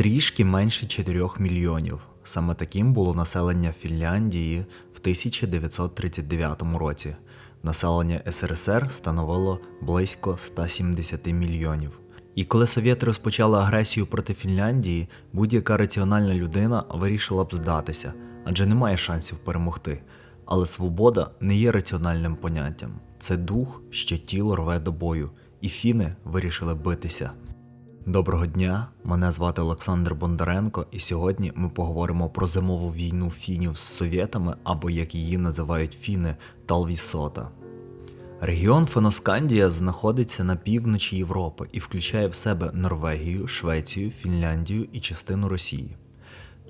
трішки менше 4 мільйонів. Саме таким було населення Фінляндії в 1939 році. Населення СРСР становило близько 170 мільйонів. І коли совєти розпочали агресію проти Фінляндії, будь-яка раціональна людина вирішила б здатися, адже немає шансів перемогти. Але свобода не є раціональним поняттям. Це дух, що тіло рве до бою, і фіни вирішили битися. Доброго дня, мене звати Олександр Бондаренко, і сьогодні ми поговоримо про зимову війну фінів з совєтами, або як її називають фіни Талвісота. Регіон Феноскандія знаходиться на півночі Європи і включає в себе Норвегію, Швецію, Фінляндію і частину Росії.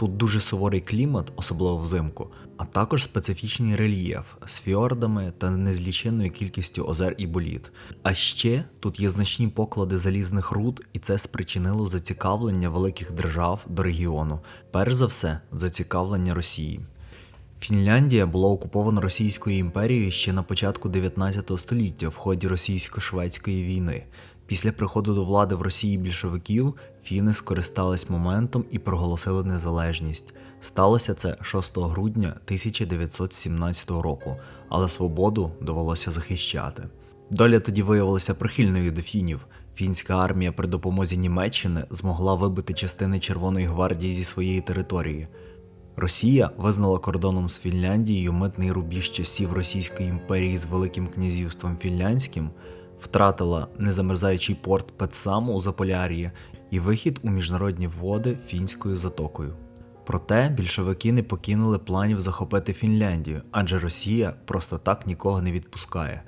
Тут дуже суворий клімат, особливо взимку, а також специфічний рельєф з фіордами та незліченною кількістю озер і боліт. А ще тут є значні поклади залізних руд, і це спричинило зацікавлення великих держав до регіону, перш за все, зацікавлення Росії. Фінляндія була окупована Російською імперією ще на початку 19 століття в ході російсько-шведської війни. Після приходу до влади в Росії більшовиків фіни скористались моментом і проголосили незалежність. Сталося це 6 грудня 1917 року, але свободу довелося захищати. Доля тоді виявилася прихильною до фінів. Фінська армія при допомозі Німеччини змогла вибити частини Червоної гвардії зі своєї території. Росія визнала кордоном з Фінляндією митний рубіж часів Російської імперії з Великим князівством Фінляндським, втратила незамерзаючий порт Петсаму у Заполяр'ї і вихід у міжнародні води фінською затокою. Проте більшовики не покинули планів захопити Фінляндію, адже Росія просто так нікого не відпускає.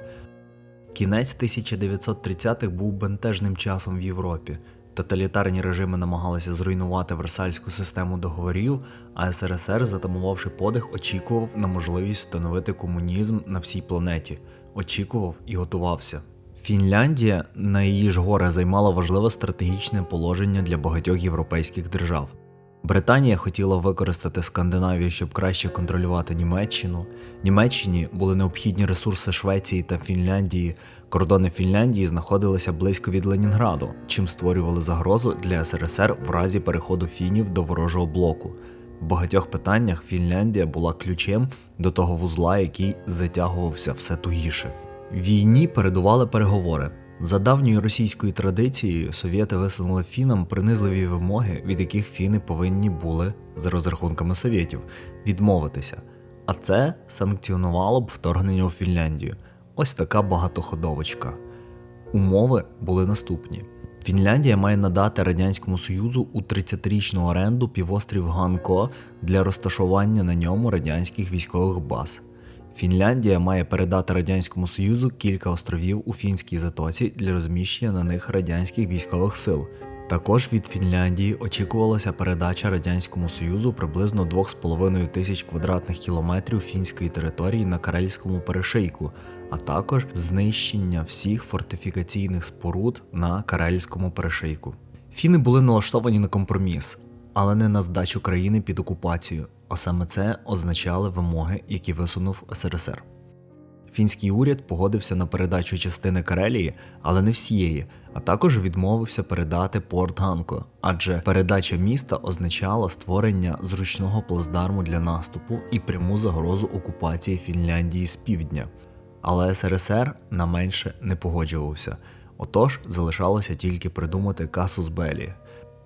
Кінець 1930-х був бентежним часом в Європі. Тоталітарні режими намагалися зруйнувати Версальську систему договорів, а СРСР, затамувавши подих, очікував на можливість встановити комунізм на всій планеті, очікував і готувався. Фінляндія на її ж горе займала важливе стратегічне положення для багатьох європейських держав. Британія хотіла використати Скандинавію, щоб краще контролювати Німеччину. Німеччині були необхідні ресурси Швеції та Фінляндії. Кордони Фінляндії знаходилися близько від Ленінграду, чим створювали загрозу для СРСР в разі переходу фінів до ворожого блоку. В багатьох питаннях Фінляндія була ключем до того вузла, який затягувався все тугіше. Війні передували переговори. За давньою російською традицією совєти висунули фінам принизливі вимоги, від яких фіни повинні були, за розрахунками совєтів, відмовитися. А це санкціонувало б вторгнення у Фінляндію. Ось така багатоходовочка. Умови були наступні: Фінляндія має надати Радянському Союзу у 30-річну оренду півострів Ганко для розташування на ньому радянських військових баз. Фінляндія має передати Радянському Союзу кілька островів у Фінській затоці для розміщення на них радянських військових сил. Також від Фінляндії очікувалася передача Радянському Союзу приблизно 2,5 тисяч квадратних кілометрів фінської території на Карельському перешийку, а також знищення всіх фортифікаційних споруд на Карельському перешийку. Фіни були налаштовані на компроміс, але не на здачу країни під окупацію, а саме це означали вимоги, які висунув СРСР. Фінський уряд погодився на передачу частини Карелії, але не всієї, а також відмовився передати Порт Ганко, адже передача міста означала створення зручного плацдарму для наступу і пряму загрозу окупації Фінляндії з півдня. Але СРСР на менше не погоджувався, отож залишалося тільки придумати касус Белі.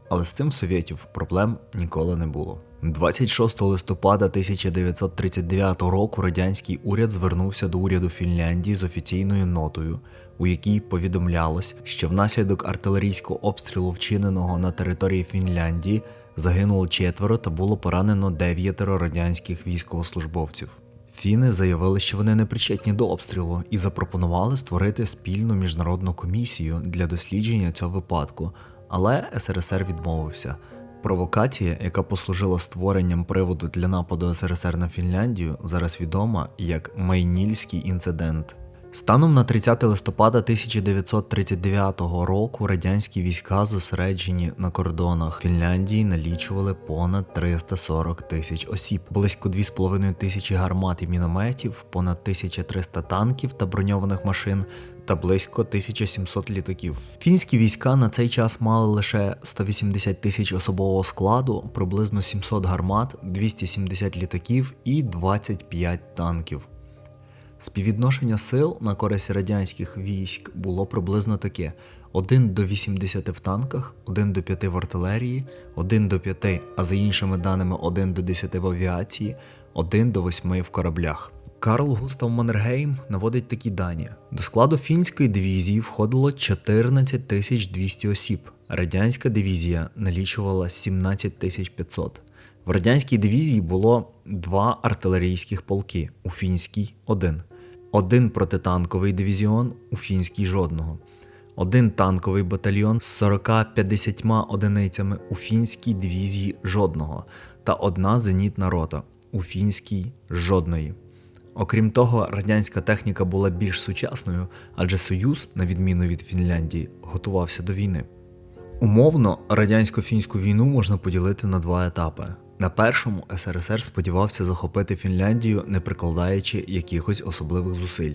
Але з цим совєтів проблем ніколи не було. 26 листопада 1939 року радянський уряд звернувся до уряду Фінляндії з офіційною нотою, у якій повідомлялось, що внаслідок артилерійського обстрілу, вчиненого на території Фінляндії, загинуло четверо та було поранено дев'ятеро радянських військовослужбовців. Фіни заявили, що вони не причетні до обстрілу, і запропонували створити спільну міжнародну комісію для дослідження цього випадку, але СРСР відмовився. Провокація, яка послужила створенням приводу для нападу СРСР на Фінляндію, зараз відома як Майнільський інцидент. Станом на 30 листопада 1939 року радянські війська, зосереджені на кордонах Фінляндії, налічували понад 340 тисяч осіб, близько 2,5 тисячі гармат і мінометів, понад 1300 танків та броньованих машин та близько 1700 літаків. Фінські війська на цей час мали лише 180 тисяч особового складу, приблизно 700 гармат, 270 літаків і 25 танків. Співвідношення сил на користь радянських військ було приблизно таке: 1 до 80 в танках, 1 до 5 в артилерії, 1 до 5, а за іншими даними 1 до 10 в авіації, 1 до 8 в кораблях. Карл Густав Маннергейм наводить такі дані: до складу фінської дивізії входило 14 200 осіб. Радянська дивізія налічувала 17 500. В радянській дивізії було два артилерійських полки, у фінській один, один протитанковий дивізіон, у фінській жодного, один танковий батальйон з 40-50 одиницями у фінській дивізії жодного та одна зенітна рота у фінській жодної. Окрім того, радянська техніка була більш сучасною, адже Союз, на відміну від Фінляндії, готувався до війни. Умовно, радянсько-фінську війну можна поділити на два етапи. На першому СРСР сподівався захопити Фінляндію, не прикладаючи якихось особливих зусиль.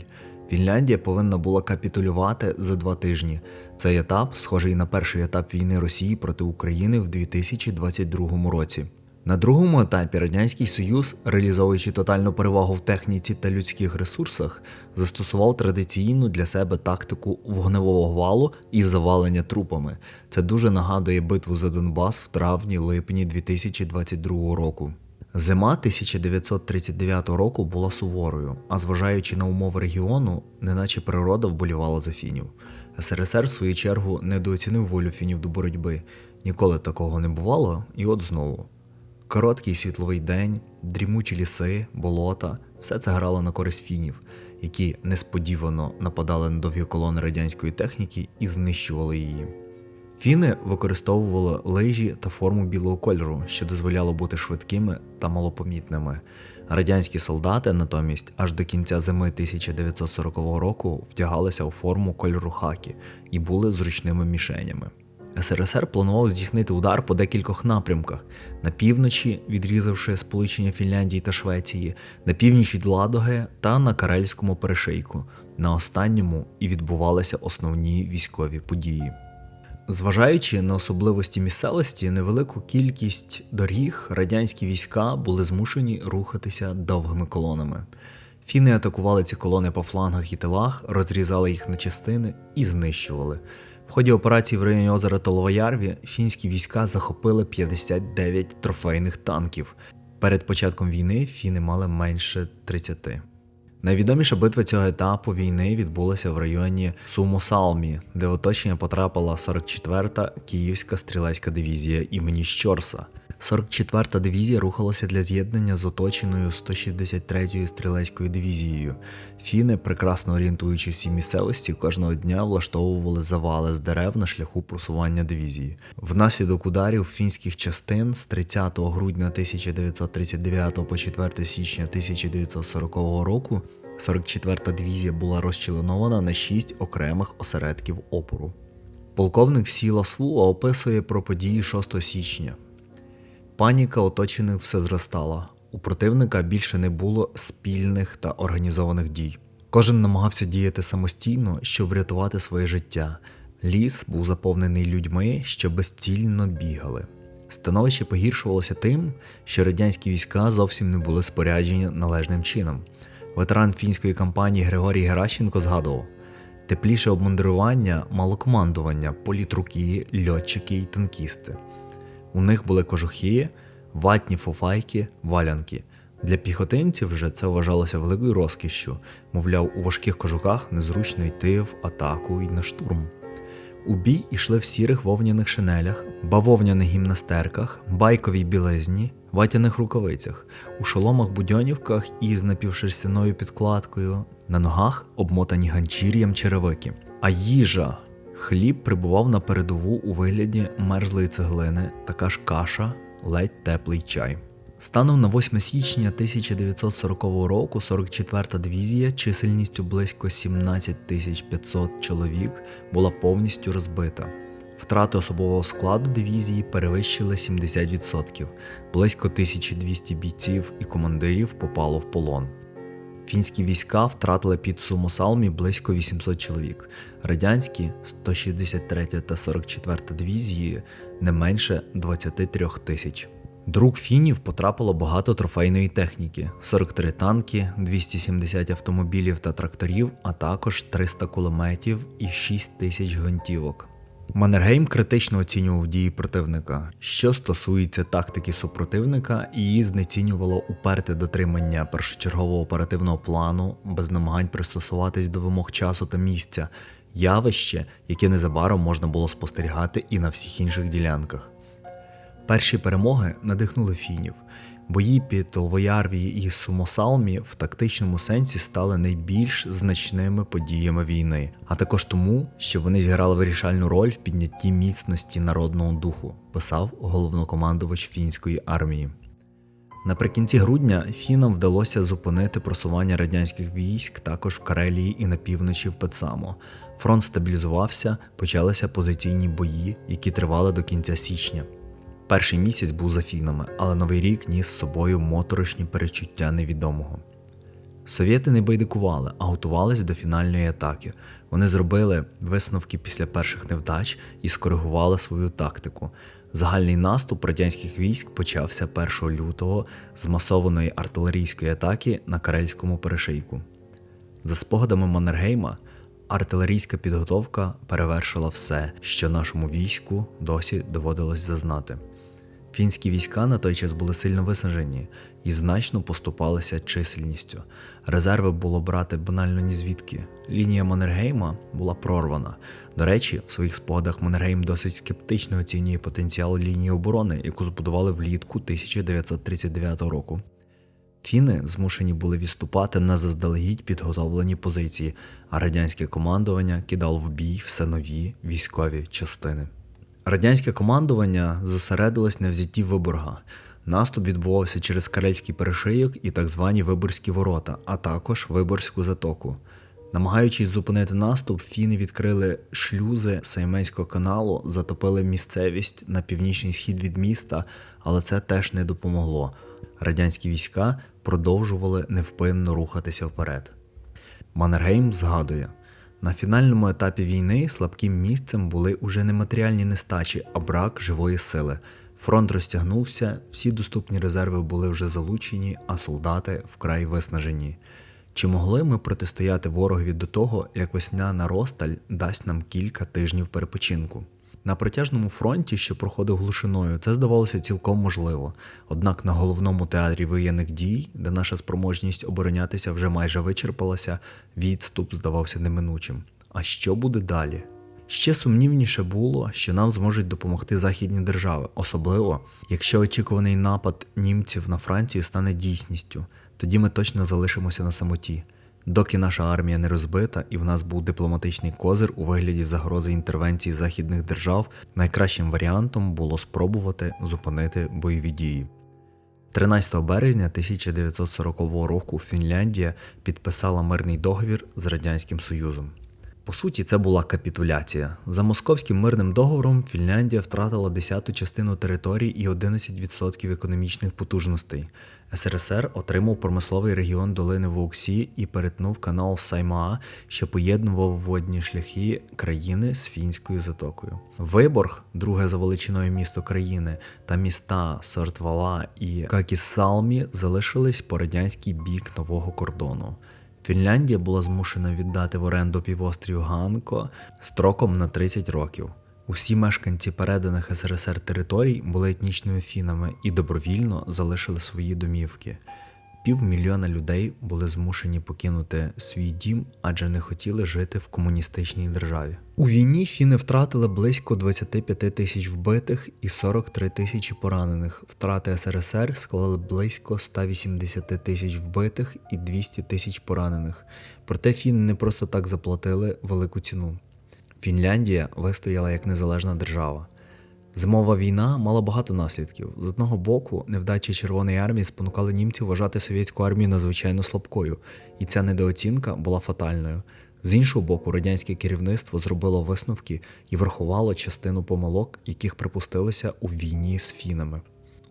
Фінляндія повинна була капітулювати за два тижні. Цей етап схожий на перший етап війни Росії проти України в 2022 році. На другому етапі Радянський Союз, реалізовуючи тотальну перевагу в техніці та людських ресурсах, застосував традиційну для себе тактику вогневого валу і завалення трупами. Це дуже нагадує битву за Донбас в травні-липні 2022 року. Зима 1939 року була суворою, а зважаючи на умови регіону, неначе природа вболівала за фінів. СРСР, в свою чергу, недооцінив волю фінів до боротьби. Ніколи такого не бувало, і от знову. Короткий світловий день, дрімучі ліси, болота все це грало на користь фінів, які несподівано нападали на довгі колони радянської техніки і знищували її. Фіни використовували лижі та форму білого кольору, що дозволяло бути швидкими та малопомітними. Радянські солдати натомість аж до кінця зими 1940 року вдягалися у форму кольору хакі і були зручними мішенями. СРСР планував здійснити удар по декількох напрямках: на півночі, відрізавши сполучення Фінляндії та Швеції, на північ від Ладоги та на Карельському перешийку. На останньому і відбувалися основні військові події. Зважаючи на особливості місцевості, невелику кількість доріг радянські війська були змушені рухатися довгими колонами. Фіни атакували ці колони по флангах і тилах, розрізали їх на частини і знищували. В ході операції в районі озера Толовоярві фінські війська захопили 59 трофейних танків. Перед початком війни фіни мали менше 30. Найвідоміша битва цього етапу війни відбулася в районі Сумосалмі, де в оточення потрапила 44-та Київська стрілецька дивізія імені Щорса. 44-та дивізія рухалася для з'єднання з оточеною 163-ю стрілецькою дивізією. Фіни, прекрасно орієнтуючи всі місцевості, кожного дня влаштовували завали з дерев на шляху просування дивізії. Внаслідок ударів фінських частин з 30 грудня 1939 по 4 січня 1940 року 44-та дивізія була розчленована на 6 окремих осередків опору. Полковник Сіла Свуа описує про події 6 січня. Паніка оточених все зростала. У противника більше не було спільних та організованих дій. Кожен намагався діяти самостійно, щоб врятувати своє життя. Ліс був заповнений людьми, що безцільно бігали. Становище погіршувалося тим, що радянські війська зовсім не були споряджені належним чином. Ветеран фінської кампанії Григорій Геращенко згадував: тепліше обмундирування мало командування, політруки, льотчики й танкісти. У них були кожухи, ватні фуфайки, валянки. Для піхотинців вже це вважалося великою розкішшю, мовляв, у важких кожухах незручно йти в атаку і на штурм. У бій ішли в сірих вовняних шинелях, бавовняних гімнастерках, байковій білизні, ватяних рукавицях, у шоломах будьонівках із напівшерстяною підкладкою, на ногах обмотані ганчір'ям черевики. А їжа Хліб прибував на передову у вигляді мерзлої цеглини, така ж каша, ледь теплий чай. Станом на 8 січня 1940 року 44-та дивізія чисельністю близько 17 500 чоловік була повністю розбита. Втрати особового складу дивізії перевищили 70%, близько 1200 бійців і командирів попало в полон. Фінські війська втратили під Сумосалмі близько 800 чоловік, радянські 163 та 44 дивізії не менше 23 тисяч. До фінів потрапило багато трофейної техніки: 43 танки, 270 автомобілів та тракторів, а також 300 кулеметів і 6 тисяч гвинтівок. Маннергейм критично оцінював дії противника. Що стосується тактики супротивника, її знецінювало уперте дотримання першочергового оперативного плану, без намагань пристосуватись до вимог часу та місця, явище, яке незабаром можна було спостерігати і на всіх інших ділянках. Перші перемоги надихнули фінів. Бої під Лвоярвії і Сумосалмі в тактичному сенсі стали найбільш значними подіями війни, а також тому, що вони зіграли вирішальну роль в піднятті міцності народного духу, писав головнокомандувач фінської армії. Наприкінці грудня фінам вдалося зупинити просування радянських військ також в Карелії і на півночі в Пецамо. Фронт стабілізувався, почалися позиційні бої, які тривали до кінця січня. Перший місяць був за фінами, але новий рік ніс з собою моторошні перечуття невідомого. Совєти не байдикували, а готувалися до фінальної атаки. Вони зробили висновки після перших невдач і скоригували свою тактику. Загальний наступ радянських військ почався 1 лютого з масованої артилерійської атаки на Карельському перешийку. За спогадами Маннергейма, артилерійська підготовка перевершила все, що нашому війську досі доводилось зазнати. Фінські війська на той час були сильно виснажені і значно поступалися чисельністю. Резерви було брати банально ні звідки. Лінія Маннергейма була прорвана. До речі, в своїх спогадах Маннергейм досить скептично оцінює потенціал лінії оборони, яку збудували влітку 1939 року. Фіни змушені були відступати на заздалегідь підготовлені позиції, а радянське командування кидало в бій все нові військові частини. Радянське командування зосередилось на взятті Виборга. Наступ відбувався через Карельський перешийок і так звані Виборські ворота, а також Виборську затоку. Намагаючись зупинити наступ, фіни відкрили шлюзи Сейменського каналу, затопили місцевість на північний схід від міста, але це теж не допомогло. Радянські війська продовжували невпинно рухатися вперед. Маннергейм згадує. На фінальному етапі війни слабким місцем були уже не матеріальні нестачі, а брак живої сили. Фронт розтягнувся, всі доступні резерви були вже залучені, а солдати вкрай виснажені. Чи могли ми протистояти ворогові до того, як весняна розсталь дасть нам кілька тижнів перепочинку? На протяжному фронті, що проходив глушиною, це здавалося цілком можливо. Однак на головному театрі воєнних дій, де наша спроможність оборонятися вже майже вичерпалася, відступ здавався неминучим. А що буде далі? Ще сумнівніше було, що нам зможуть допомогти західні держави, особливо якщо очікуваний напад німців на Францію стане дійсністю, тоді ми точно залишимося на самоті. Доки наша армія не розбита і в нас був дипломатичний козир у вигляді загрози інтервенції західних держав, найкращим варіантом було спробувати зупинити бойові дії. 13 березня 1940 року Фінляндія підписала мирний договір з Радянським Союзом. По суті, це була капітуляція. За московським мирним договором Фінляндія втратила десяту частину територій і 11% економічних потужностей. СРСР отримав промисловий регіон долини Воксі і перетнув канал Саймаа, що поєднував водні шляхи країни з фінською затокою. Виборг, друге за величиною місто країни, та міста Сортвала і Какісалмі залишились по радянський бік нового кордону. Фінляндія була змушена віддати в оренду півострів Ганко строком на 30 років. Усі мешканці переданих СРСР територій були етнічними фінами і добровільно залишили свої домівки. Півмільйона людей були змушені покинути свій дім, адже не хотіли жити в комуністичній державі. У війні фіни втратили близько 25 тисяч вбитих і 43 тисячі поранених. Втрати СРСР склали близько 180 тисяч вбитих і 200 тисяч поранених. Проте фіни не просто так заплатили велику ціну. Фінляндія вистояла як незалежна держава. Зимова війна мала багато наслідків. З одного боку, невдачі Червоної армії спонукали німців вважати совєтську армію надзвичайно слабкою, і ця недооцінка була фатальною. З іншого боку, радянське керівництво зробило висновки і врахувало частину помилок, яких припустилися у війні з фінами.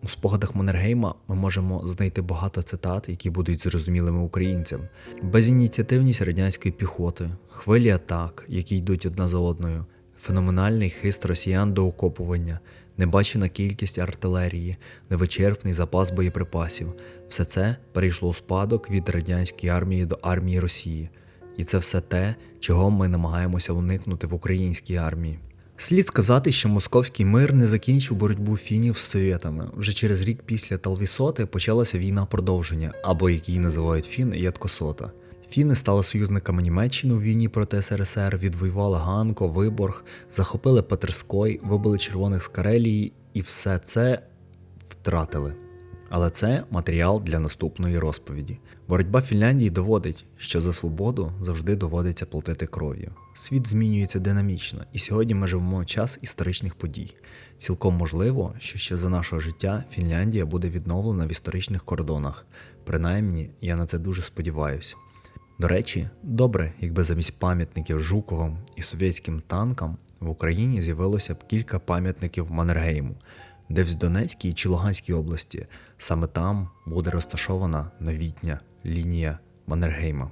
У спогадах Маннергейма ми можемо знайти багато цитат, які будуть зрозумілими українцям. Безініціативність радянської піхоти, хвилі атак, які йдуть одна за одною, феноменальний хист росіян до окопування, небачена кількість артилерії, невичерпний запас боєприпасів. Все це перейшло у спадок від радянської армії до армії Росії. І це все те, чого ми намагаємося уникнути в українській армії. Слід сказати, що московський мир не закінчив боротьбу фінів з совєтами. Вже через рік після Талвісоти почалася війна продовження, або як її називають фін Ядкосота. Фіни стали союзниками Німеччини у війні проти СРСР, відвоювали Ганко, Виборг, захопили Петерской, вибили червоних з Карелії і все це втратили. Але це матеріал для наступної розповіді. Боротьба Фінляндії доводить, що за свободу завжди доводиться платити кров'ю. Світ змінюється динамічно, і сьогодні ми живемо час історичних подій. Цілком можливо, що ще за нашого життя Фінляндія буде відновлена в історичних кордонах. Принаймні, я на це дуже сподіваюся. До речі, добре, якби замість пам'ятників Жуковим і совєтським танкам в Україні з'явилося б кілька пам'ятників Маннергейму, де в Донецькій чи Луганській області саме там буде розташована новітня лінія Маннергейма.